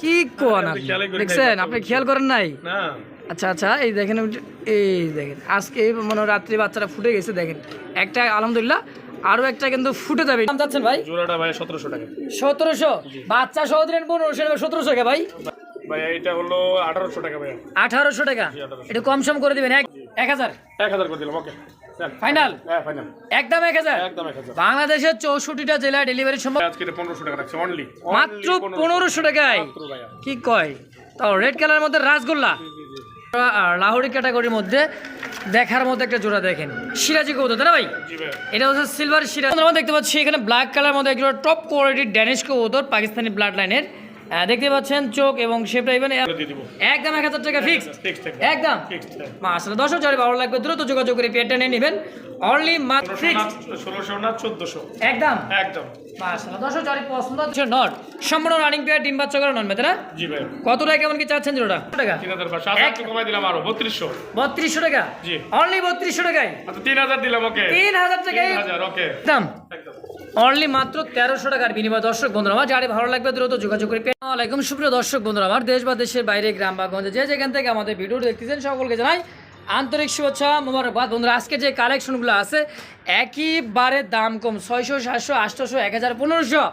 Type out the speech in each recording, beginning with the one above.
কি কোন দেখছেন আপনি খেয়াল করেন নাই? আচ্ছা আচ্ছা এই দেখেন এই দেখেন আজকে মনে রাত্রি ফুটে গেছে দেখেন। একটা আলহামদুলিল্লাহ আরও একটা কিন্তু ফুটে যাবে। দাম চাচ্ছেন ভাই? জোড়াটা ভাই সতেরোশো টাকা। সতেরোশো? বাচ্চা সহ দিলেন পনেরোশো টাকা সতেরোশো টাকা ভাই? ভাই এটা হলো আঠারোশো টাকা ভাই আঠারোশো টাকা। একটু কম সম করে দিবেন এক এক হাজার। এক হাজার করে দিলাম ওকে ফাইনাল হ্যাঁ ফাইনাল একদম এক হাজার? একদম এক হাজার। বাংলাদেশের চৌষট্টিটা জেলায় ডেলিভারি সম্ভব? আজকে এটা পনেরোশো টাকা রাখছে অনলি মাত্র পনেরোশো টাকায়? কি কয়? তাও রেড কালারের মধ্যে রাসগোল্লা। আর লাহোরি ক্যাটাগরির মধ্যে দেখার মতো একটা জোড়া দেখেন। সিরাজি কবুতর তাই না ভাই? এটা হচ্ছে সিলভার সিরাজ। আমরা দেখতে পাচ্ছি এখানে ব্ল্যাক কালার মধ্যে টপ কোয়ালিটির ড্যানিশ কবুতর পাকিস্তানি ব্লাড লাইনের দেখতে পাচ্ছেন চোখ এবং শেপটা ইভেন একদম এক হাজার টাকা ফিক্স ফিক্সড একদম। আসলে দশ হাজার ভালো লাগবে দ্রুত যোগাযোগ করে পেটটা নিয়ে নেবেন। অনলি মাত্র ষোলোশো না চোদ্দশো। একদম। একদম। মাশাআল্লাহ পছন্দ হচ্ছে নট সম্পূর্ণ রানিং পেয়ার ডিম বাচ্চা করে নন না? জি ভাই। কত টাকা কেমন কি চাচ্ছেন জোড়া টাকা? তিন হাজার পাঁচশো আচ্ছা একটু কমাই দিলাম আরও বত্রিশশো। বত্রিশশো টাকা? জি। অনলি বত্রিশশো টাকায়? আচ্ছা তিন হাজার দিলাম ওকে। তিন হাজার টাকায়? ওকে। একদম। অনলি মাত্র তেরোশো টাকার বিনিময় দর্শক বন্ধুরা আমার যারে ভালো লাগবে দ্রুত যোগাযোগ করে আলাইকুম সুপ্রিয় দর্শক বন্ধুরা আমার দেশ বা দেশের বাইরে গ্রাম বা গঞ্জে যে যেখান থেকে আমাদের ভিডিও দেখতেছেন সকলকে জানাই আন্তরিক শুভেচ্ছা, মোবারকবাদ। বন্ধুরা, আজকে যে কালেকশনগুলো আছে একইবারে দাম কম, ছয়শো, সাতশো আটশোশো এক হাজার, পনেরোশো।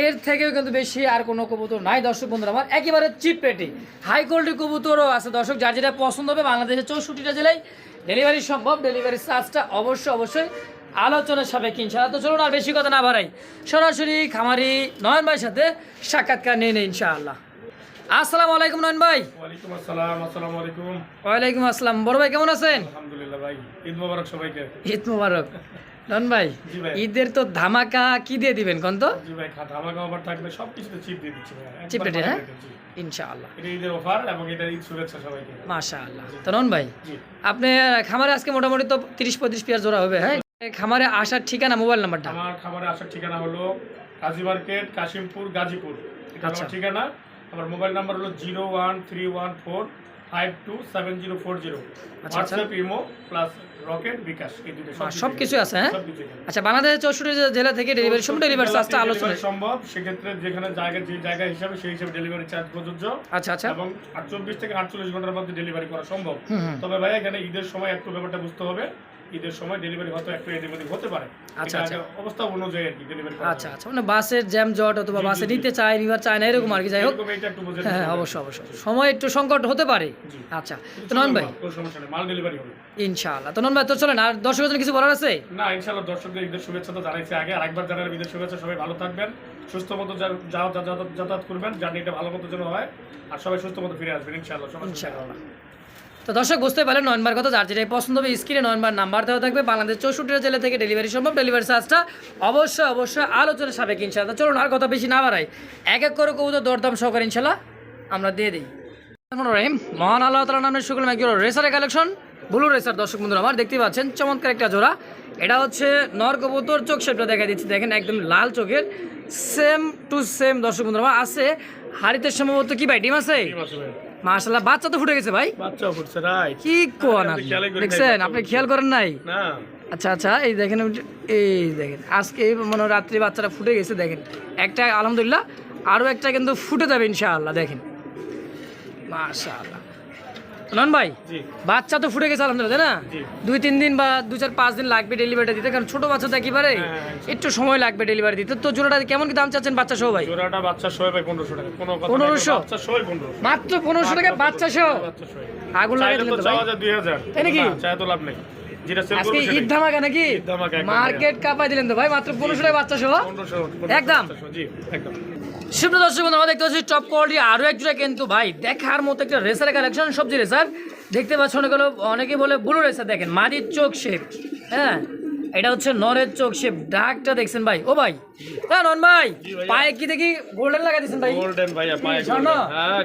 এর থেকেও কিন্তু বেশি আর কোনো কবুতর নাই। দর্শক বন্ধুরা, আমার একেবারে চিপ রেটে হাই কোয়ালিটি কবুতরও আছে। দর্শক, যার যেটা পছন্দ হবে, বাংলাদেশের চৌষট্টিটা জেলায় ডেলিভারি সম্ভব। ডেলিভারি চার্জটা অবশ্যই অবশ্যই আলোচনার সাপেক্ষে। ইনশাআল্লাহ তো চলুন আর বেশি কথা না বাড়াই। সরাসরি খামারি নয়ন ভাইয়ের সাথে সাক্ষাৎকার নিয়ে নেই ইনশাআল্লাহ। আসসালামু আলাইকুম নয়ন ভাই। ওয়ালাইকুম আসসালাম আসসালামু আলাইকুম। ওয়ালাইকুম আসসালাম। বড় ভাই কেমন আছেন? আলহামদুলিল্লাহ ভাই ঈদ মোবারক সবাইকে। ঈদ মুবারক। নয়ন ভাই ঈদের তো ধামাকা কি দিয়ে দিবেন কোন তো? জি ভাই আমাকে অফার থাকবে সব কিছুতে চিপ দিয়ে দিচ্ছি ভাই। চিপ রেটে হ্যাঁ। ইনশাআল্লাহ। এটা ঈদের অফার এবং এটা ঈদ শুভেচ্ছা সবাইকে। মাশা আল্লাহ তো নন ভাই জি। আপনি খামারে আজকে মোটামুটি তো তিরিশ পঁয়ত্রিশ পেয়ার জোড়া হবে হ্যাঁ? খামারে আসার ঠিকানা মোবাইল নাম্বারটা? আমার খাবারে আসার ঠিকানা হলো কাজী মার্কেট কাশিমপুর গাজীপুর। এটা আচ্ছা। ঠিকানা। আমার মোবাইল নাম্বার হলো zero one three one four five two seven zero four zero. আচ্ছা। WhatsApp Imo plus Rocket bKash এই দুটো সব কিছু আছে হ্যাঁ। আচ্ছা বাংলাদেশের চৌষট্টি জেলা থেকে ডেলিভারি ডেলিভারি চার্জটা আলোচনা। সম্ভব। সেক্ষেত্রে যেখানে জায়গা যে জায়গা হিসাবে সেই হিসাবে ডেলিভারি চার্জ প্রযোজ্য। আচ্ছা আচ্ছা। এবং চব্বিশ থেকে আটচল্লিশ ঘণ্টার মধ্যে ডেলিভারি করা সম্ভব। তবে ভাই এখানে ঈদের সময় একটু ব্যাপারটা বুঝতে হবে। ঈদের সময় ডেলিভারি হয়তো একটু হতে পারে। আচ্ছা, আচ্ছা। অবস্থা অনুযায়ী আর কি ডেলিভারি আচ্ছা আচ্ছা মানে বাসের জ্যাম জট অথবা বাসে নিতে চায় নিবার চায় না এরকম আর কি যাই হোক। হ্যাঁ অবশ্যই অবশ্যই। সময় একটু সংকট হতে পারে। আচ্ছা তো নন ভাই? সমস্যা নেই মাল ডেলিভারি হবে। ইনশাআল্লাহ। তো নন ভাই তো চলেন আর কিছু বলার আছে? না ইনশাআল্লাহ দর্শকদের ঈদের শুভেচ্ছা তো জানাইছি আগে। আরেকবার জানাই ঈদের শুভেচ্ছা সবাই ভালো থাকবেন। সুস্থ মতো যাতায়াত করবেন জার্নিটা ভালো মতো যেন হয় আর সবাই সুস্থ মতো ফিরে আসবেন ইনশাআল্লাহ ইনশাআল্লাহ। তো দর্শক বুঝতে পারলেন, নয়নবার কথা। যার যেটাই পছন্দ হবে, স্ক্রিনে নয়নবার নাম্বার দেওয়া থাকবে। বাংলাদেশ চৌষট্টি জেলা থেকে ডেলিভারি সম্ভব। ডেলিভারি চার্জটা অবশ্যই অবশ্যই আলোচনা সাবেক ইনশাআল্লাহ। চলুন, আর কথা বেশি না বাড়াই। এক এক করে কবুতর দরদাম সহকারে ইনশাল্লাহ আমরা দিয়ে দিই। রহিম, মহান আল্লাহ তালা নামের শুক্র ম্যাকিউর রেসারের কালেকশন ব্লু রেসার দর্শক বন্ধুরা আমার, দেখতেই পাচ্ছেন, চমৎকার একটা জোড়া। এটা হচ্ছে নর কবুতর, চোখ শেপটা দেখা দিচ্ছি। দেখেন, একদম লাল চোখের সেম টু সেম দর্শক বন্ধুরা আছে। হাড়িতে সম্ভবত কি ভাই, ডিম আছে? ঠিক মাশাল্লাহ বাচ্চা তো ফুটে গেছে ভাই। বাচ্চা ফুটছে রাইট। কি কোন দেখছেন আপনি খেয়াল করেন নাই? না। আচ্ছা আচ্ছা এই দেখেন এই দেখেন আজকে মনে রাত্রি বাচ্চাটা ফুটে গেছে দেখেন। একটা আলহামদুলিল্লাহ আরও একটা কিন্তু ফুটে যাবে ইনশাআল্লাহ দেখেন। মাশাআল্লাহ। নন ভাই? বাচ্চা তো ফুটে গেছে আলহামদুলিল্লাহ তাই না? দুই তিন দিন বা দু চার পাঁচ দিন লাগবে ডেলিভারিটা দিতে কারণ ছোট বাচ্চা তো একেবারে হ্যাঁ, হ্যাঁ, একটু সময় লাগবে ডেলিভারি দিতে। তো জোড়াটা কেমন কি দাম চাচ্ছেন বাচ্চা সহ ভাই? জোড়াটা বাচ্চা শোয় ভাই পনেরোশো টাকা। কোনো কথা নাই, 1500? বাচ্চা শোয় পনেরোশো। মাত্র পনেরোশো টাকা বাচ্চা সহ? আগুন লাগাই দিলেন তো ভাই? দুই হাজার। তাই নাকি? তো লাভ নেই। আজকে করব ঈদ ধামাকা নাকি? ঈদ ধামাকা একদম। মার্কেট কাপাই দিলেন তো ভাই মাত্র পনেরোশো টাকা বাচ্চা সহ? একদম? একদম। সুপ্র দর্শক বন্ধু, আমরা দেখতে পাচ্ছি টপ কোয়ালিটি আরও এক জোড়া কিন্তু ভাই। দেখার মতো একটা রেসারের কালেকশন সবজি রেসার দেখতে পাচ্ছ অনেক হলো অনেকে বলে ব্লু রেসার দেখেন মাটির চোখ শেপ হ্যাঁ এটা হচ্ছে নরের চোখ শেপ ডাকটা দেখছেন ভাই। ও ভাই হ্যাঁ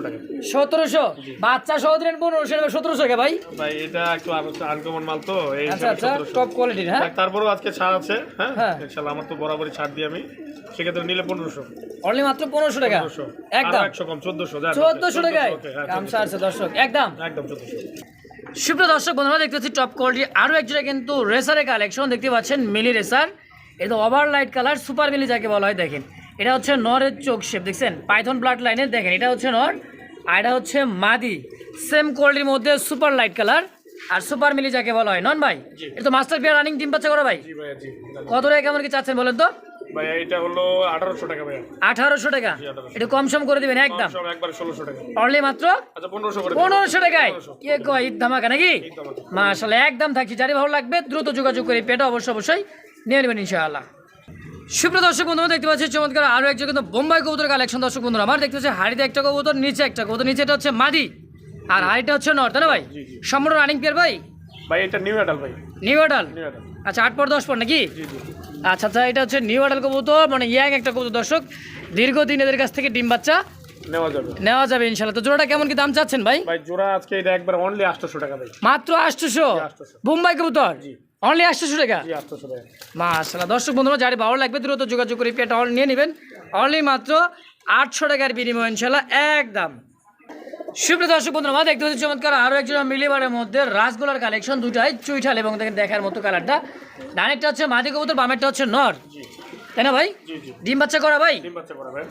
টাকা। তারপরও আজকে ছাড় আছে হ্যাঁ? আমার তো বরাবরই ছাড় দিই আমি। সেক্ষেত্রে নিলে পনেরোশো। মাত্র পনেরোশো টাকা? একদম। 100 কম টাকায়? দর্শক একদম। একদম সুপ্র দর্শক বন্ধুরা দেখতে পাচ্ছি টপ কোয়ালিটি আরও একজোড়া কিন্তু রেসারের কালেকশন দেখতে পাচ্ছেন মিলি রেসার। এটা over light colour super mealy যাকে বলা হয় দেখেন। এটা হচ্ছে নরের চোখ শেপ দেখছেন? পাইথন ব্লাড লাইনের দেখেন এটা হচ্ছে নর আর এটা হচ্ছে মাদি। সেম কোয়ালিটির মধ্যে সুপার লাইট কালার আর সুপার মিলি যাকে বলা হয়। নন ভাই এটা তো মাস্টার পেয়ার রানিং টিম পাচ্ছে করো ভাই? কত টাকা কেমন কি চাচ্ছেন বলেন তো? ভাইয়া এটা হলো টাকা ভাইয়া। আঠারোশো টাকা? জি, 1800 একটু কম সম করে দিবেন একদম। সব একবার ষোলোশো টাকা। অনলি মাত্র? আচ্ছা করে টাকায়? কে কয় ঈদ ধামাকা নাকি? একদম থাকছি। ভালো লাগবে দ্রুত যোগাযোগ করে পেটা অবশ্যই অবশ্যই নিয়ে নেবেন ইনশাআল্লাহ। সুপ্রিয় দর্শক বন্ধুরা দেখতে পাচ্ছি চমৎকার আরও একজন কিন্তু বোম্বাই কবুতর কালেকশন। দর্শক বন্ধুরা আমার দেখতে পাচ্ছি হাড়িতে একটা কবুতর নিচে একটা কবুতর নিচে এটা হচ্ছে মাদি। আর হাড়িটা হচ্ছে নর তাই না ভাই। সম্পূর্ণ রানিং পেয়ার ভাই? ভাই এটা নিউ অ্যাডাল ভাই। নিউ নিউ অ্যাডাল আচ্ছা আট পর দশ পর নাকি? আচ্ছা আচ্ছা এটা হচ্ছে নিউ আডাল কবুতর মানে ইয়াং একটা কবুতর দর্শক। দীর্ঘদিন এদের কাছ থেকে ডিম বাচ্চা নেওয়া যাবে। নেওয়া যাবে ইনশাল্লাহ তো জোড়াটা কেমন কি দাম চাচ্ছেন ভাই? ভাই জোড়া আজকে এটা একবার অনলি আটশোশো টাকা ভাই। মাত্র আটশোশো? 800 বোম্বাই কবুতর? জি। অনলি টাকা? জি আটশোশো টাকা। মাশাল্লাহ দর্শক বন্ধুরা যারা ভালো লাগবে দ্রুত যোগাযোগ করে পেটা অল নিয়ে নেবেন। অনলি মাত্র আটশো টাকার বিনিময় ইনশাল্লাহ একদম। সুপ্রিয় দর্শক বন্ধুরা আমরা দেখতে পাচ্ছি চমৎকার আরও একজন মিলিবারের মধ্যে রাসগোলার কালেকশন দুটাই চুইঠাল এবং দেখেন দেখার মতো কালারটা ডানেরটা হচ্ছে মাদি কবুতর বামেরটা হচ্ছে নর। তাই না ভাই? ডিম বাচ্চা করা ভাই? ডিম বাচ্চা করা ভাই।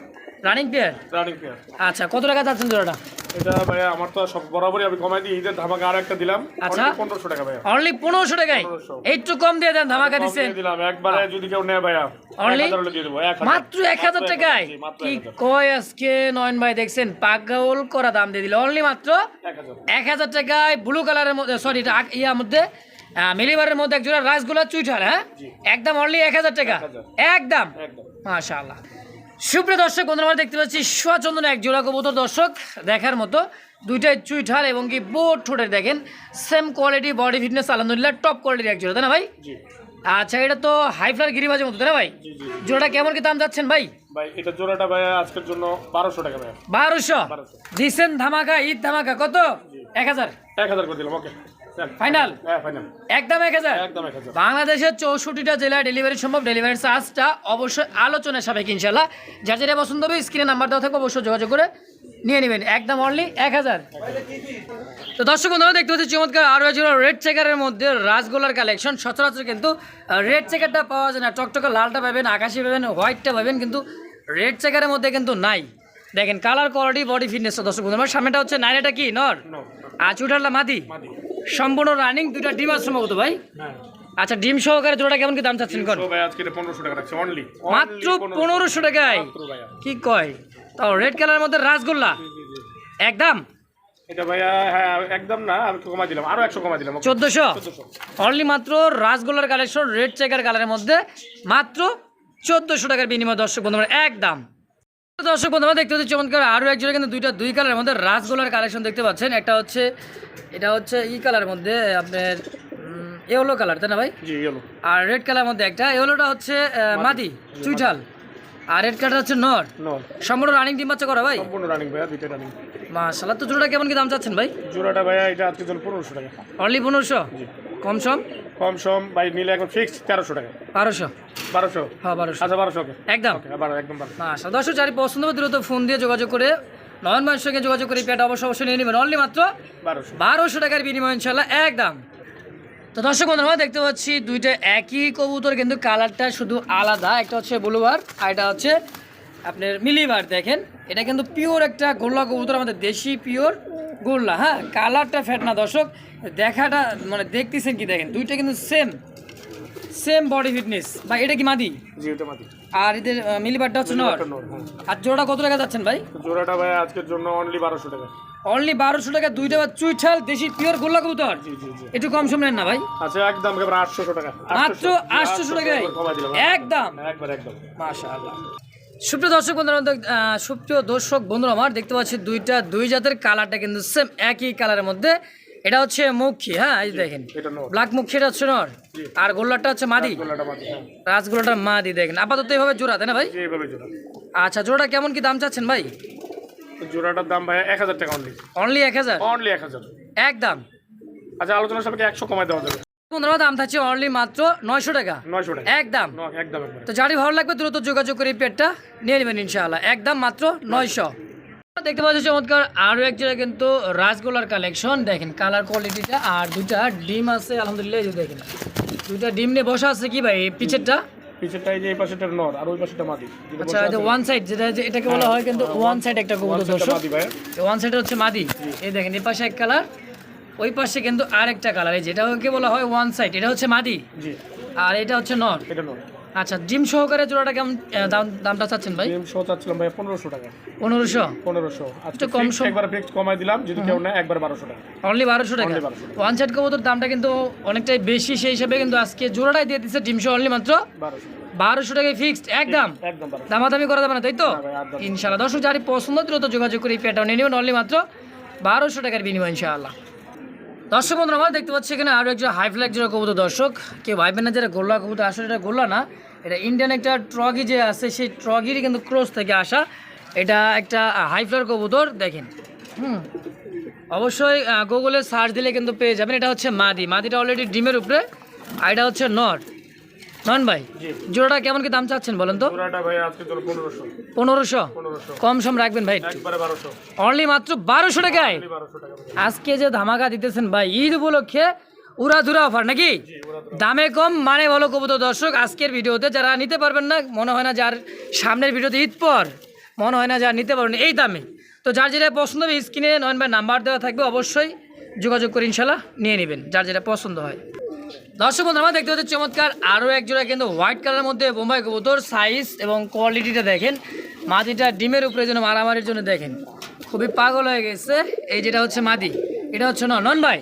রানিং পেয়ার রানিং পেয়ার আচ্ছা কত টাকা চাচ্ছেন জোড়াটা? এটা ভাই আমার তো সব বরাবরই আমি কমাই দিই। ঈদের ধামাকা আর একটা দিলাম। আচ্ছা। পনেরোশো টাকা ভাই অনলি পনেরোশো টাকায়? একটু কম দিয়ে দেন ধামাকা দিলাম। একবারে যদি কেউ নেয় ভাইয়া। মাত্র এক হাজার টাকায়? কি কয় আজকে? নয়ন ভাই দেখছেন পাগল করা দাম দিয়ে দিল। অনলি মাত্র এক হাজার। টাকায় ব্লু কালারের মধ্যে সরি ইয়ার মধ্যে মিলিবারের মধ্যে একজোড়া রাসগোলা চুইঠাল হ্যাঁ? একদম অনলি এক হাজার টাকা? একদম? একদম। মাশাআল্লাহ। সুপ্রিয় দর্শক বন্ধুরা আমরা দেখতে পাচ্ছি সোয়াচন্দন এক জোড়া কবুতর। দর্শক দেখার মতো দুইটাই চুইঠাল এবং কি বোট ঠোঁটের দেখেন সেম কোয়ালিটি বডি ফিটনেস আলহামদুলিল্লাহ টপ কোয়ালিটির এক জোড়া তাই না ভাই? আচ্ছা এটা তো হাই ফ্লার গিরিবাজের মতো তাই না ভাই? জোড়াটা কেমন কি দাম যাচ্ছেন ভাই? ভাই এটা জোড়াটা ভাইয়া আজকের জন্য বারোশো টাকা ভাইয়া বারোশো? 1200 দিচ্ছেন ধামাকা ঈদ ধামাকা কত? এক হাজার। এক হাজার করে দিলাম ওকে ফাইনাল? একদম এক হাজার? একদম এক হাজার। বাংলাদেশের চৌষট্টিটা জেলায় ডেলিভারি সম্ভব ডেলিভারি চার্জটা অবশ্যই আলোচনা সাপেক্ষ ইনশাল্লাহ যার যেটা পছন্দ হবে স্ক্রিনে নাম্বার দেওয়া থাকবে অবশ্যই যোগাযোগ করে নিয়ে নেবেন। একদম অনলি এক হাজার। তো দর্শক বন্ধুরা দেখতে পাচ্ছি চমৎকার আরও একজন রেড চেকারের মধ্যে রাসগোলার কালেকশন সচরাচর কিন্তু রেড চেকারটা পাওয়া যায় না। টকটকে লালটা পাবেন আকাশি পাবেন হোয়াইটটা পাবেন কিন্তু রেড চেকারের মধ্যে কিন্তু নাই। দেখেন কালার কোয়ালিটি বডি ফিটনেস দর্শক বন্ধু আমার সামনেটা হচ্ছে নাইরাটা কি? নর? নো আর চুটারলা মাদি? মাদি। সম্পূর্ণ রানিং দুইটা ডিম আছে সম্ভবত ভাই? হ্যাঁ। আচ্ছা ডিম সহকারে জোড়া কেমন কি দাম চাচ্ছেন কর ভাই আজকে এটা পনেরোশো টাকা রাখছে অনলি মাত্র পনেরোশো। টাকায়? কি কয়? তাও রেড কালারের মধ্যে রাসগোল্লা? একদম? এটা ভাইয়া হ্যাঁ একদম না আমি একটু কমাই দিলাম আরও একশো কমাই দিলাম চোদ্দোশো? অনলি মাত্র রাসগোল্লার কালেকশন রেড চেকার কালারের মধ্যে মাত্র চোদ্দোশো টাকার বিনিময় দর্শক বন্ধু একদম। দর্শক বন্ধু দেখতে পাচ্ছি চমৎকার আরও একজোড়া কিন্তু দুইটা দুই কালারের মধ্যে রাসগোল্লার কালেকশন দেখতে পাচ্ছেন। একটা হচ্ছে এটা হচ্ছে ই কালারের মধ্যে আপনার ইয়েলো কালার তাই না ভাই? আর রেড কালারের মধ্যে একটা ইয়েলোটা হচ্ছে মাদি চুইঠাল আর রেড কালারটা হচ্ছে নর। সম্পূর্ণ রানিং ডিম বাচ্চা করা ভাই? সম্পূর্ণ রানিং ভাইয়া দুইটা রানিং মাশাল্লাহ তো জোড়া কেমন কি দাম চাচ্ছেন ভাই? জোড়াটা ভাইয়া এটা আজকে জন্য পনেরোশো টাকা। অনলি পনেরোশো? জি। কম সম? কম সম ভাই নিলে এখন ফিক্স তেরোশো টাকা। বারোশো? বারোশো? হ্যাঁ বারোশো। আচ্ছা বারোশো ওকে। একদম? একদম মাশাল দর্শক যারি পছন্দ দ্রুত ফোন দিয়ে যোগাযোগ করে নয়ন মাসের সঙ্গে যোগাযোগ করে পেট অবশ্যই অবশ্যই নিয়ে নেবেন। অনলি মাত্র বারোশো। বারোশো টাকার বিনিময় ইনশাল্লাহ একদম। তো দর্শক বন্ধুরা দেখতে পাচ্ছি দুইটা একই কবুতর কিন্তু কালারটা শুধু আলাদা। একটা হচ্ছে ব্লুবার আর এটা হচ্ছে আপনার মিলিবার দেখেন। এটা কিন্তু পিওর একটা গোল্লা কবুতর আমাদের দেশি পিওর গোল্লা হ্যাঁ? কালারটা ফ্যাট না দর্শক। দেখাটা মানে দেখতেছেন কি দেখেন? দুইটা কিন্তু সেম সেম বডি ফিটনেস বা এটা কি মাদি? আর এদের মিলিবারটা হচ্ছে নর? হ্যাঁ। আর জোড়া কত টাকা যাচ্ছেন ভাই? জোড়াটা ভাই আজকের জন্য অনলি বারোশো টাকা। অনলি বারোশো টাকা দুইটা বা চুইঠাল দেশি পিওর গোল্লা কবুতর? একটু কম সম নেন না ভাই? আচ্ছা একদম আটশোশো টাকা। মাত্র আটশোশো টাকায়? একদম? একবার একদম। মাশাআল্লাহ। সুপ্রিয় দর্শক বন্ধুরা সুপ্রিয় দর্শক বন্ধুরা আমার দেখতে পাচ্ছি দুইটা দুই জাতের কালারটা কিন্তু সেম একই কালারের মধ্যে। এটা হচ্ছে মুখী হ্যাঁ এই দেখেন। ব্ল্যাক মুখী এটা হচ্ছে নর? আর গোল্লারটা হচ্ছে মাদি? হ্যাঁ। রাজগোল্লাটা মাদি দেখেন। আপাতত এইভাবে জোড়া তাই না ভাই? জোড়া। আচ্ছা জোড়াটা কেমন কি দাম চাচ্ছেন ভাই? জোড়াটার দাম ভাই এক হাজার টাকা অনলি অনলি এক হাজার? অনলি এক হাজার। একদম। আচ্ছা আলোচনার সাপেক্ষে একশো কমাই দেওয়া যাবে। বন্ধুরা দাম থাকছে অনলি মাত্র নয়শো টাকা। নয়শো টাকা। একদম। একদম তো যারই ভালো লাগবে দ্রুত যোগাযোগ করে এই পেটটা নিয়ে নেবেন ইনশাআল্লাহ। একদম মাত্র নয়শো। দেখতে পাচ্ছি চমৎকার আরও এক জায়গায় কিন্তু রাসগোলার কালেকশন দেখেন কালার কোয়ালিটিটা আর দুটা ডিম আছে আলহামদুলিল্লাহ এই যে দেখেন। দুটা ডিম নিয়ে বসা আছে কি ভাই পিছেরটা পিছেরটা এই যে এই পাশেটা নর আর ওই পাশেটা মাদি। আচ্ছা ওয়ান সাইড যেটা এটাকে বলা হয়। কিন্তু ওয়ান সাইড একটা কবুতর দর্শক। ওয়ান সাইড হচ্ছে মাদি। এই দেখেন এই পাশে এক কালার ওই পাশে কিন্তু আরেকটা কালার এই যেটাকে বলা হয় ওয়ান সাইড এটা হচ্ছে মাদি? জি। আর এটা হচ্ছে নর? এটা নর। আচ্ছা ডিম সহকারে জোড়াটা কেমন দাম দামটা চাচ্ছেন ভাই? ডিম শো চাচ্ছিলাম ভাই পনেরোশো টাকা। পনেরোশো? পনেরোশো। আজকে একটু কম একবার ফিক্সড কমাই দিলাম যদি কেউ নেয় একবার বারোশো টাকা। অনলি বারোশো টাকা? Only 1200 ওয়ান সাইড কবুতর দামটা কিন্তু অনেকটাই বেশি সেই হিসাবে কিন্তু আজকে জোড়াটাই দিয়ে দিচ্ছে ডিম সহ অনলি মাত্র বারোশো বারোশো টাকায় ফিক্সড একদম? দামাদামি করা যাবে না তাই তো? না ইনশাল্লাহ দর্শক যারি পছন্দ দ্রুত যোগাযোগ করে এই পেটাও নিয়ে নেবেন অনলি মাত্র বারোশো টাকার বিনিময় ইনশাআল্লাহ। দর্শক বন্ধুরা, আমরা দেখতে পাচ্ছি এখানে আরও একজন হাই ফ্ল্যাগ যেটা কবুতর দর্শক। কে ভাইবেন না যেটা গোল্লা কবুতর, আসলে এটা গোল্লা না। এটা ইন্ডিয়ান একটা ট্রগি যে আছে, সেই ট্রগিরই কিন্তু ক্রস থেকে আসা। এটা একটা হাই ফ্লার কবুতর, দেখেন। হুম। অবশ্যই গুগলে সার্চ দিলে কিন্তু পেয়ে যাবেন। এটা হচ্ছে মাদি। মাদিটা অলরেডি ডিমের উপরে, আর এটা হচ্ছে নর। নন ভাই জোড়াটা কেমন কি দাম চাচ্ছেন বলেন তো? পনেরোশো। কম সম রাখবেন ভাই। অনলি মাত্র বারোশো টাকায়। টাকা আজকে যে ধামাকা দিতেছেন ভাই ঈদ উপলক্ষে উড়াধুরা অফার নাকি? দামে কম মানে ভালো কবুতর। দর্শক আজকের ভিডিওতে যারা নিতে পারবেন না মনে হয় না যার সামনের ভিডিওতে ঈদ পর মনে হয় না যারা নিতে পারবেন এই দামে। তো যার যেটা পছন্দ হবে স্ক্রিনে নয়ন ভাই নাম্বার দেওয়া থাকবে অবশ্যই যোগাযোগ করে ইনশাল্লাহ নিয়ে নেবেন যার যেটা পছন্দ হয়। দর্শক বন্ধু আমরা দেখতে পাচ্ছি চমৎকার আরও এক জোড়া কিন্তু হোয়াইট কালারের মধ্যে বোম্বাই কবুতর সাইজ এবং কোয়ালিটিটা দেখেন। মাদিটা ডিমের উপরে যেন মারামারির জন্য দেখেন। খুবই পাগল হয়ে গেছে। এই যেটা হচ্ছে মাদি এটা হচ্ছে ন নন ভাই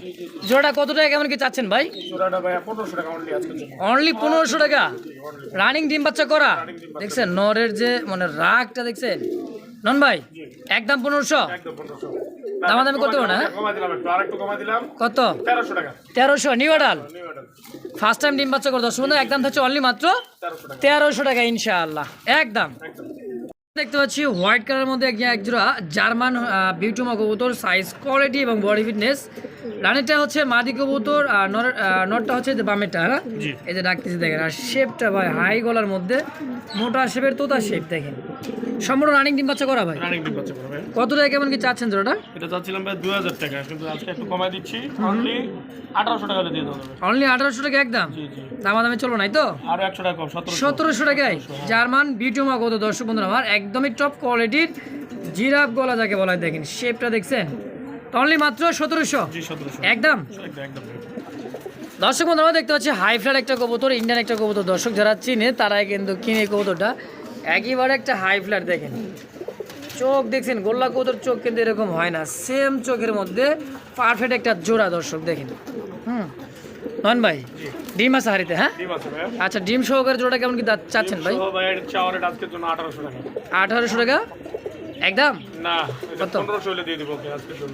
জোড়াটা কত টাকা কেমন কি চাচ্ছেন ভাই? অনলি পনেরোশো টাকা রানিং ডিম বাচ্চা করা? দেখছেন নরের যে মানে রাগটা দেখছেন? নন ভাই একদম পনেরোশো? দাম করতে পারো না, হ্যাঁ? কত? তেরোশো নিউ আডাল ফার্স্ট টাইম ডিম বাচ্চা করে দশ একদম থাকছে অনলি মাত্র তেরোশো টাকা। ইনশাল্লাহ ইনশাআল্লাহ। একদম। দেখতে পাচ্ছি হোয়াইট কালার মধ্যে এক এক জোড়া জার্মান বিউটুমা কবুতর সাইজ কোয়ালিটি এবং বডি ফিটনেস রানিটা হচ্ছে মাদি কবুতর আর আহ, হচ্ছে বামেরটা হ্যাঁ জি। এই যে ডাকতেছি দেখেন। আর শেপটা ভাই হাই গলার মধ্যে মোটা শেপের তোতা শেপ দেখেন। সম্পূর্ণ রানিং ডিম বাচ্চা করা ভাই? রানিং ডিম পাচ্ছে ভাই। কত টাকা কেমন কি চাচ্ছেন জোড়াটা? এটা চাচ্ছিলাম ভাই দুই হাজার টাকা কিন্তু আজকে একটু কমাই দিচ্ছি। অনলি আঠারোশো টাকা দিয়ে দেবো। অনলি আঠারোশো টাকা একদম? জি জি। দামাদামি চলো নাই তো? আরও একশো টাকা কম সতেরোশো। সতেরোশো টাকায় জার্মান বিটুমা কত দর্শক বন্ধুরা আমার একদমই টপ কোয়ালিটির জিরাফ গলা যাকে বলা হয় দেখেন শেপটা দেখছেন? অনলি মাত্র সতেরোশো? একদম? দর্শক বন্ধু আমরা দেখতে পাচ্ছি হাই ফ্ল্যাট একটা কবুতর ইন্ডিয়ান একটা কবুতর। দর্শক যারা চিনে তারাই কিন্তু কিনে কবুতরটা। একেবারে একটা হাই ফ্ল্যাট দেখেন। চোখ দেখছেন গোল্লা কবুতর চোখ কিন্তু এরকম হয় না। সেম চোখের মধ্যে পারফেক্ট একটা জোড়া দর্শক দেখেন। হুম। নন ভাই ডিম আছে হারিতে হ্যাঁ? আচ্ছা ডিম সহকারে জোড়া কেমন কি চাচ্ছেন ভাই? আঠারোশো টাকা। একদম?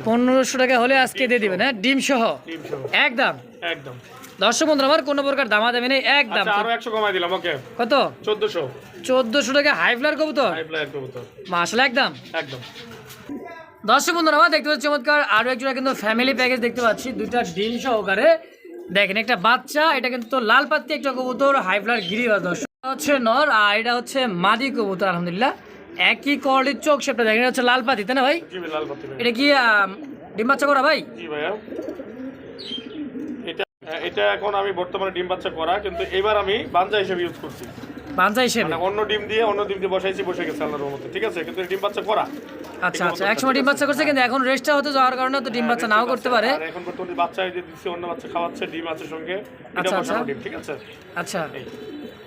পনেরোশো টাকা হলে আজকে দিয়ে দিবেন হ্যাঁ? ডিম সহ? একদম? একদম। দর্শক বন্ধুরা আমার কোনো প্রকার দামাদামি নেই একদম। আচ্ছা আরও একশো কমাই দিলাম ওকে। কত? চোদ্দশো। চোদ্দশো টাকা হাই ফ্লার কবুতর? মাসলা একদম। একদম। দর্শক বন্ধুরা আমার দেখতে পাচ্ছি চমৎকার আরও একজোড়া কিন্তু ফ্যামিলি প্যাকেজ দেখতে পাচ্ছি দুইটা ডিম সহকারে। দেখেন একটা বাচ্চা এটা কিন্তু লাল পাত্তি একটা কবুতর হাইফ্লার গিরিবাজ দর্শক। হচ্ছে নর আর এটা হচ্ছে মাদি কবুতর আলহামদুলিল্লাহ। একই কোয়ালিটির চোখ সেটা দেখেন হচ্ছে লাল পাতি তাই না ভাই? এটা কি ডিম বাচ্চা করা ভাই? এটা এখন আমি বর্তমানে ডিম বাচ্চা করা কিন্তু এবার আমি বাঞ্জা হিসেবে ইউজ করছি। বাঞ্চা হিসেবে। মানে অন্য ডিম দিয়ে অন্য ডিম দিয়ে বসাইছি বসে গেছে আল্লাহর রহমতে। ঠিক আছে? কিন্তু ডিম বাচ্চা করা। আচ্ছা আচ্ছা। একসময় ডিম বাচ্চা করছে কিন্তু এখন রেস্টটা হতে যাওয়ার কারণে তো ডিম বাচ্চা নাও করতে পারে। আর এখন বর্তমানে বাচ্চা যে দিচ্ছি অন্য বাচ্চা খাওয়াচ্ছে ডিম আছে সঙ্গে। এটা আচ্ছা, বসানো আচ্ছা। ডিম ঠিক আছে? আচ্ছা।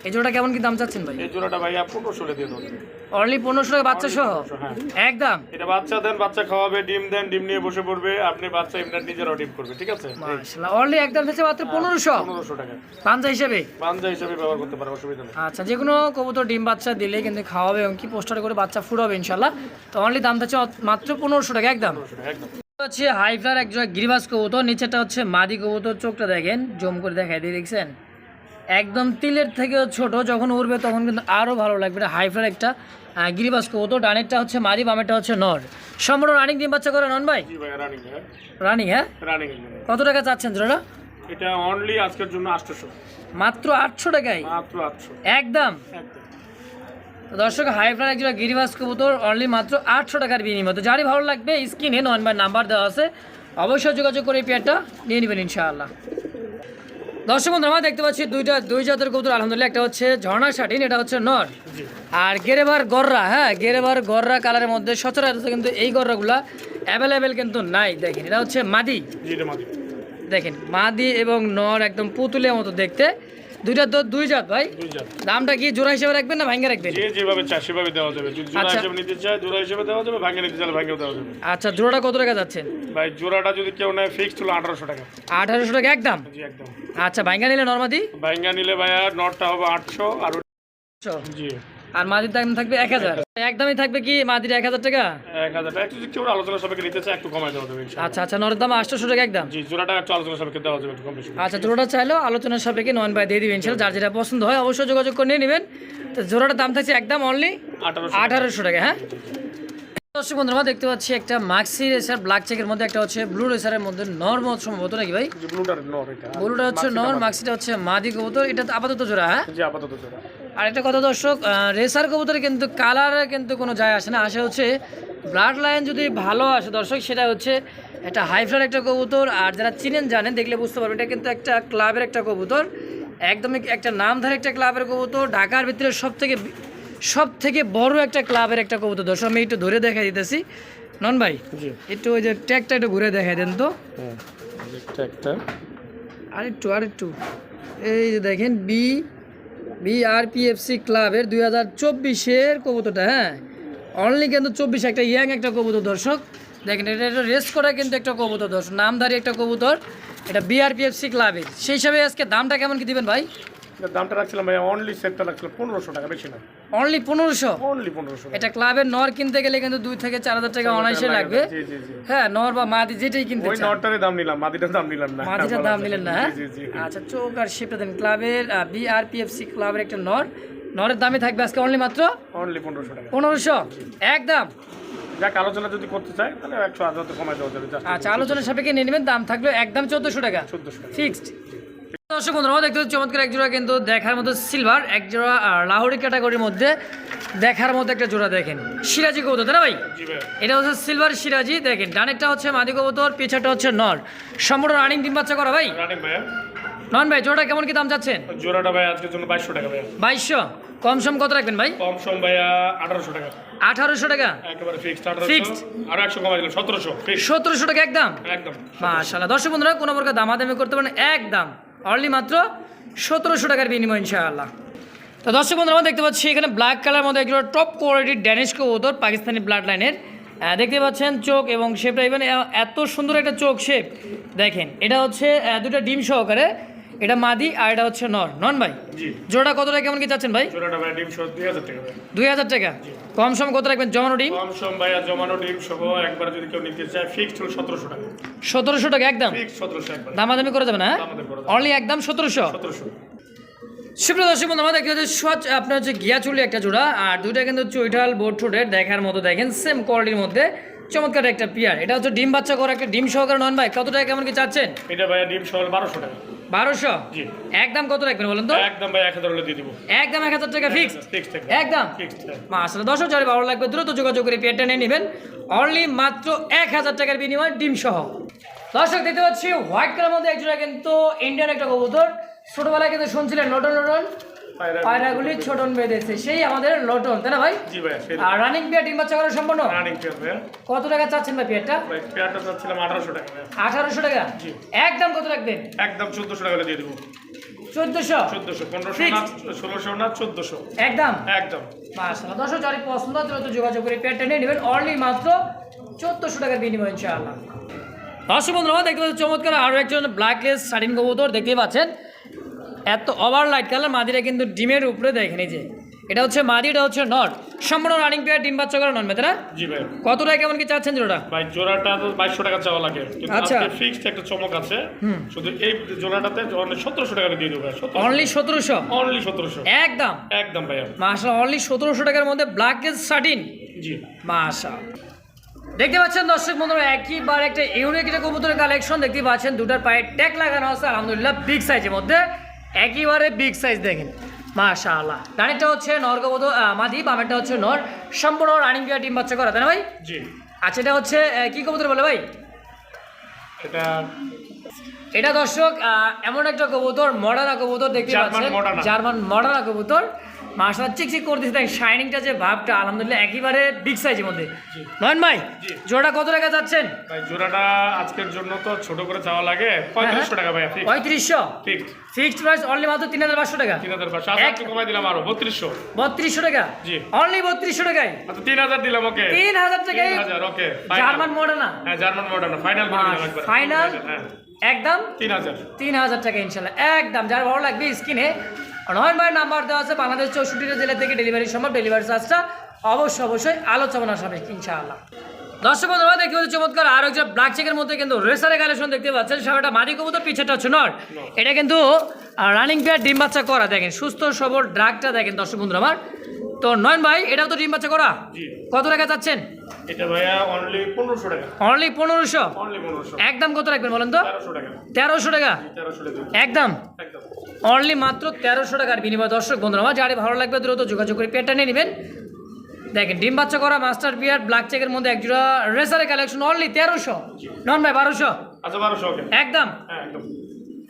এই। জোড়াটা কেমন কি দাম চাচ্ছেন ভাই? এই জোড়াটা ভাইয়া পনেরোশো দিয়ে দেবো অনলি পনেরোশো টাকা বাচ্চা সহ? হ্যাঁ। একদম? এটা বাচ্চা দেন বাচ্চা খাওয়াবে ডিম দেন ডিম নিয়ে বসে পড়বে আপনি বাচ্চা এমনি নিজেরাও ডিম করবে ঠিক আছে? মাশাআল্লাহ অনলি একদম হচ্ছে মাত্র পনেরোশো? পনেরোশো টাকা। পাঞ্জা হিসেবে? বাঞ্জা হিসেবে ব্যবহার করতে পারে অসুবিধা নেই। আচ্ছা যে কোনো কবুতর ডিম বাচ্চা দিলে কিন্তু খাওয়াবে এবং কি পোস্টার করে বাচ্চা ফুটাবে ইনশাল্লাহ। তো অনলি দাম অত- মাত্র পনেরোশো টাকা একদম? একদম। হচ্ছে হাই ফ্লার এক জোড়া গিরিবাজ কবুতর নিচেটা হচ্ছে মাদি কবুতর চোখটা দেখেন জম করে দেখাই দিয়ে দেখছেন। একদম তিলের থেকেও ছোট যখন উড়বে তখন কিন্তু আরও ভালো লাগবে। এটা হাই ফ্লার একটা আহ, গিরিবাজ কবুতর ডানেরটা হচ্ছে মাদি বামেরটা হচ্ছে নর। সম্পূর্ণ রানিং ডিম বাচ্চা করে নন ভাই? রানিং হ্যাঁ। রানিং হ্যাঁ? কত টাকা চাচ্ছেন জোড়া এটা অনলি আজকের জন্য আটশোশো। মাত্র আটশো টাকায়? মাত্র আটশো। একদম? একদম। দর্শক হাই ফ্লার একজন গিরিবাস কবুতর অনলি মাত্র আটশো টাকার বিনিময়। তো যারই ভালো লাগবে স্ক্রিনে নন নাম্বার দেওয়া আছে। অবশ্যই যোগাযোগ করে পেয়ারটা নিয়ে নেবেন ইনশাআল্লাহ। দর্শক বন্ধু আমরা দেখতে পাচ্ছি দুইটা দুই জাতের কবুতর আলহামদুলিল্লাহ। একটা হচ্ছে ঝর্ণা শাটিন এটা হচ্ছে নর। আর গেরেবার গররা হ্যাঁ গেরেবার গররা কালারের মধ্যে সচরাচর কিন্তু এই গররাগুলা অ্যাভেলেবেল কিন্তু নাই দেখেন। এটা হচ্ছে মাদি। দেখেন মাদি এবং নর একদম পুতুলের মতো দেখতে। দুইটা তো দুই জাত ভাই? দামটা কি জোড়া হিসেবে রাখবেন না ভাঙ্গে রাখবেন? যে যেভাবে চায় সেভাবে দেওয়া যাবে। জোড়া আচ্ছা। হিসেবে নিতে চায় জোড়া হিসেবে দেওয়া যাবে ভাঙ্গে নিতে চাইলে ভাঙ্গেও দেওয়া যাবে। আচ্ছা জোড়াটা কত টাকা যাচ্ছে ভাই জোড়াটা যদি কেউ নেয় ফিক্সড হলো আঠারোশো টাকা। আঠারোশো টাকা একদম? জি একদম। আচ্ছা ভাঙ্গা নিলে নর্মাদি? ভাঙ্গা নিলে ভাইয়া নটটা হবে আটশো আর জি। আর মাদির দাম থাকবে এক হাজার। একদমই থাকবে কি মাদির এক হাজার টাকা? এক হাজার টাকা। একটু আলোচনা সবাইকে নিতে চায় একটু কমাই দেওয়া যাবে আচ্ছা আচ্ছা নরের দাম আটশোশো টাকা একদম। জি জোড়াটা একটু আলোচনা সবাইকে দেওয়া যাবে একটু কম বেশি আচ্ছা জোড়াটা চাইলেও আলোচনার সাপেক্ষে নন বাই দিয়ে দিবেন। ইনশাল্লাহ যার যেটা পছন্দ হয় অবশ্যই যোগাযোগ করে নিয়ে নেবেন। তো জোড়াটার দাম থাকছে একদম অনলি আঠারোশো টাকা। হ্যাঁ? দর্শক বন্ধুরা দেখতে পাচ্ছি একটা মাক্সি রেসার ব্ল্যাক চেকের মধ্যে একটা হচ্ছে ব্লু রেসারের মধ্যে নর্মাল সম্ভবত নাকি ভাই? ব্লুটার নর এটা। ব্লুটা হচ্ছে নর মাক্সিটা হচ্ছে মাদি কবুতর। এটা আপাতত জোড়া হ্যাঁ? জি আপাতত জোড়া। আর একটা কথা দর্শক রেসার কবুতরে কিন্তু কালারে কিন্তু কোনো যায় আসে না। আসে হচ্ছে ব্লাড লাইন যদি ভালো আসে দর্শক সেটা হচ্ছে একটা হাইফ্লার একটা কবুতর। আর যারা চিনেন জানেন দেখলে বুঝতে পারবেন এটা কিন্তু একটা ক্লাবের একটা কবুতর। একদমই একটা নামধারী একটা ক্লাবের কবুতর। ঢাকার ভিতরে সব থেকে সব থেকে বড় একটা ক্লাবের একটা কবুতর। দর্শক আমি একটু ধরে দেখা দিতেছি। নন ভাই একটু ওই যে ট্যাগটা একটু ঘুরে দেখা দেন তো। হ্যাঁ একটা একটা আরেকটু আরেকটু। এই যে দেখেন B B R P F C ক্লাবের দুই হাজার চব্বিশের কবুতরটা হ্যাঁ? অনলি কিন্তু চব্বিশ, একটা ইয়াং, একটা কবুতর দর্শক। দেখেন, এটা একটা রেস করা কিন্তু একটা কবুতর দর্শক, নামধারী একটা কবুতর। এটা বিআরপিএফসি ক্লাবের সেই হিসাবে আজকে দামটা কেমন কি দিবেন ভাই? দামটা রাখছিলাম ভাই অনলি সেটটা রাখছিলাম পনেরোশো টাকা বেশি না। অনলি পনেরোশো? অনলি পনেরোশো এটা ক্লাবের নর কিনতে গেলে কিন্তু দুই থেকে চার হাজার টাকা অনায়াসে লাগবে। হ্যাঁ নর বা মাদি যেটাই কিনতে ওই চান। দাম নিলাম মাদিটার দাম নিলাম না। মাঝিটার দাম নিলেন না জি জি জি। আচ্ছা চোখ আর শিপটা দেন ক্লাবের বিআরপিএফসি ক্লাবের একটা নর। নরের দামে থাকবে আজকে অনলি মাত্র? অনলি পনেরোশো টাকা। পনেরোশো? একদম? যাক আলোচনা যদি করতে চাই তাহলে একশো হাজার কমাই দেওয়া যাবে। আচ্ছা আলোচনার সাপেক্ষে নিয়ে নেবেন দাম থাকবে একদম চোদ্দোশো টাকা। চোদ্দোশো ফিক্সড দর্শক বন্ধুরা দেখতে পাচ্ছি চমৎকার এক জোড়া কিন্তু দেখার মতো সিলভার এক জোড়া লাহোরি ক্যাটাগরির মধ্যে দেখার মতো একটা জোড়া দেখেন। সিরাজি কবুতর তাই না ভাই? এটা হচ্ছে সিলভার সিরাজি দেখেন ডানেরটা হচ্ছে মাদি কবুতর পিছাটা হচ্ছে নর। সম্পূর্ণ রানিং ডিম বাচ্চা করা ভাই? নন ভাই জোড়াটা কেমন কি দাম চাচ্ছেন? জোড়াটা ভাই আজকের জন্য বাইশশো টাকা ভাইয়া। বাইশশো? কম সম কত রাখবেন ভাই? কম সম ভাইয়া আঠারোশো টাকা। আঠারোশো টাকা? একেবারে ফিক্সড আঠারোশো। Fixed? আর একশো কমাই দিলাম সতেরোশো সতেরোশো টাকা একদম? একদম। মাশাল্লাহ দর্শক বন্ধুরা কোনো প্রকার দামাদামি করতে পারেন একদম। অনলি মাত্র সতেরোশো টাকার বিনিময় ইনশাআল্লাহ। তো দর্শক বন্ধুরা, আমরা দেখতে পাচ্ছি এখানে ব্ল্যাক কালার মধ্যে একজন টপ কোয়ালিটির ড্যানিশ কবুতর, পাকিস্তানি ব্লাড লাইনের দেখতে পাচ্ছেন চোখ এবং শেপটা ইভেন এত সুন্দর একটা চোখ শেপ দেখেন, এটা হচ্ছে দুটা দুটো ডিম সহকারে এটা মাদি আর এটা হচ্ছে নর। নন ভাই? জোড়া কত টাকা কেমন কি চাচ্ছেন ভাই? ভাই দুই হাজার টাকা ভাই। কম সম কত রাখবেন? জমানো ডিম? কম সম ভাইয়া জমানো ডিম সহ একবার যদি কেউ নিতে চায় ফিক্সড হলো সতেরোশো টাকা। সতেরোশো টাকা একদম? দামাদামি করা যাবে না হ্যাঁ? আমাদের অনলি একদম সতেরোশো? সতেরোশো। সুপ্রিয় দর্শক বন্ধু আমরা দেখতে সচ আপনার হচ্ছে গিয়া চুলি একটা জোড়া আর দুইটা কিন্তু চৈঠাল বোট ঠোঁটের দেখার মতো দেখেন সেম কোয়ালিটির মধ্যে। চমৎকার একটা পিয়ার। এটা হচ্ছে ডিম বাচ্চা করা একটা ডিম সহকারে নন ভাই কত টাকা কেমন কি চাচ্ছেন? এটা ভাই ডিম সহ বারোশো টাকা। বারোশো? জি। একদম কত রাখবেন বলেন তো? একদম ভাই এক হাজার দিয়ে দিব। একদম এক হাজার টাকা ফিক্স একদম। মা আসলে দশ হাজার ভালো লাগবে দ্রুত যোগাযোগ করে পেয়ারটা নিয়ে নেবেন। অনলি মাত্র এক হাজার টাকার বিনিময় ডিম সহ। দর্শক দেখতে পাচ্ছি হোয়াইট কালার মধ্যে একজোড়া কিন্তু ইন্ডিয়ান একটা কবুতর। ছোটবেলায় কিন্তু শুনছিলেন লটন লটন পায়রাগুলি ছোটন বেঁধেছে সেই আমাদের লটন তাই না ভাই? আর রানিং পেয়ার ডিম বাচ্চা করা সম্পূর্ণ কত টাকা চাচ্ছেন ভাই পেয়ারটা ভাই পেয়ারটা চাচ্ছিলাম আঠারোশো টাকা আঠারোশো টাকা? একদম কত রাখবেন? একদম চোদ্দোশো টাকা দিয়ে দিব। চোদ্দশো? চোদ্দোশো পনেরোশো না ষোলোশো না চোদ্দোশো। একদম? একদম। মাসাল্লাহ পছন্দ দ্রুত যোগাযোগ করে পেয়ারটা নিয়ে নেবেন। অনলি মাত্র চোদ্দশো টাকার বিনিময় ইনশাআল্লাহ। দর্শক বন্ধুরা দেখতে পাচ্ছি চমৎকার আরও একজন ব্ল্যাক ব্ল্যাকলেস শাড়িন কবুতর দেখতেই পাচ্ছেন। এত ওভার লাইট কালার মাদিরা কিন্তু ডিমের উপরে দেখে যে। এটা হচ্ছে মাদি এটা হচ্ছে নট সম্পূর্ণ রানিং পেয়ার ডিম বাচ্চা করা নন মেতেরা? জি ভাই। কত টাকা কেমন কি চাচ্ছেন জোড়া ভাই জোড়াটা তো বাইশশো টাকা চাওয়া লাগে। আচ্ছা। ফিক্সড একটা চমক আছে। শুধু এই জোড়াটাতে অনলি সতেরোশো টাকা দিয়ে দেবো ভাই অনলি সতেরোশো? অনলি সতেরোশো। একদম? একদম ভাইয়া মাসা অনলি সতেরোশো টাকার মধ্যে ব্ল্যাকলেস শার্টিন জি। মাশা দেখতে পাচ্ছেন দর্শক বন্ধুরা একইবার একটা ইউনিক একটা কবুতরের কালেকশন দেখতে পাচ্ছেন। দুটার পায়ে ট্যাগ লাগানো আছে আলহামদুলিল্লাহ বিগ সাইজের মধ্যে। একেবারে বিগ সাইজ দেখেন মাশাআল্লাহ। রানিংটা হচ্ছে নর কবুতর মাদি বামেরটা হচ্ছে নর। সম্পূর্ণ রানিং বিয়ার ডিম বাচ্চা করা তাই না ভাই? জি। আচ্ছা এটা হচ্ছে কি কবুতর বলে ভাই? এটা এটা দর্শক আহ, এমন একটা কবুতর মডার্না কবুতর দেখতে পাচ্ছেন। জার্মান মডার্না কবুতর। মাশাআল্লাহ চিকচিক করতেছে দেখেন শাইনিংটা যে ভাবটা আলহামদুলিল্লাহ একেবারে বিগ সাইজের মধ্যে। নয়ন ভাই জোড়া কত টাকা যাচ্ছেন ভাই জোড়াটা আজকের জন্য তো ছোট করে চাওয়া লাগে। পঁয়ত্রিশশো টাকা ভাই পঁয়ত্রিশশো? ফিক্সড প্রাইস অনলি মাত্র তিন হাজার পাঁচশো টাকা? তিন হাজার পাঁচশো। একটু কমাই দিলাম আরও বত্রিশশো। বত্রিশশো টাকা? জি। অনলি বত্রিশশো টাকায়? তিন হাজার দিলাম ওকে তিন হাজার টাকায়? ওকে জার্মান মডার্না হ্যাঁ জার্মান মডার্ন ফাইনাল ফাইনাল হ্যাঁ। একদম? তিন হাজার। তিন হাজার টাকা ইনশাল্লাহ। একদম যার ভালো লাগবে স্ক্রিনে নয়ন ভাই নাম্বার দেওয়া আছে বাংলাদেশ চৌষট্টিটা জেলা থেকে ডেলিভারি সম্ভব ডেলিভারি চার্জটা অবশ্যই অবশ্যই আলোচনা সাবে ইনশাআল্লাহ। দর্শক বন্ধুরা দেখতে পাচ্ছি চমৎকার আর একটা ব্ল্যাক চেকের মধ্যে কিন্তু রেসারের কালেকশন দেখতে পাচ্ছেন। সামনেটা মাদি কবুতর পিছেটা হচ্ছে নট এটা কিন্তু রানিং পেয়ার ডিম বাচ্চা করা দেখেন সুস্থ সবল ড্রাগটা দেখেন দর্শক বন্ধুরা আমার। তো নয়ন ভাই এটাও তো ডিম বাচ্চা করা? কত টাকা চাচ্ছেন? এটা ভাইয়া অনলি টাকা। একদম কত রাখবেন বলেন তো? তেরোশো টাকা। তেরোশো টাকা? তেরোশো টাকা। একদম? একদম। অনলি মাত্র তেরোশো টাকার বিনিময়। দর্শক বন্ধুরা আমার যারে ভালো লাগবে দ্রুত যোগাযোগ করে পেটটা নিয়ে নেবেন। দেখেন ডিম বাচ্চা করা মাস্টার বিয়ার ব্ল্যাক চেকের মধ্যে এক জোড়া রেসারের কালেকশন অনলি তেরোশো। নন ভাই বারোশো? আচ্ছা বারোশো একদম?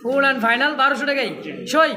ফুল অ্যান্ড ফাইনাল বারোশো টাকাই। সই।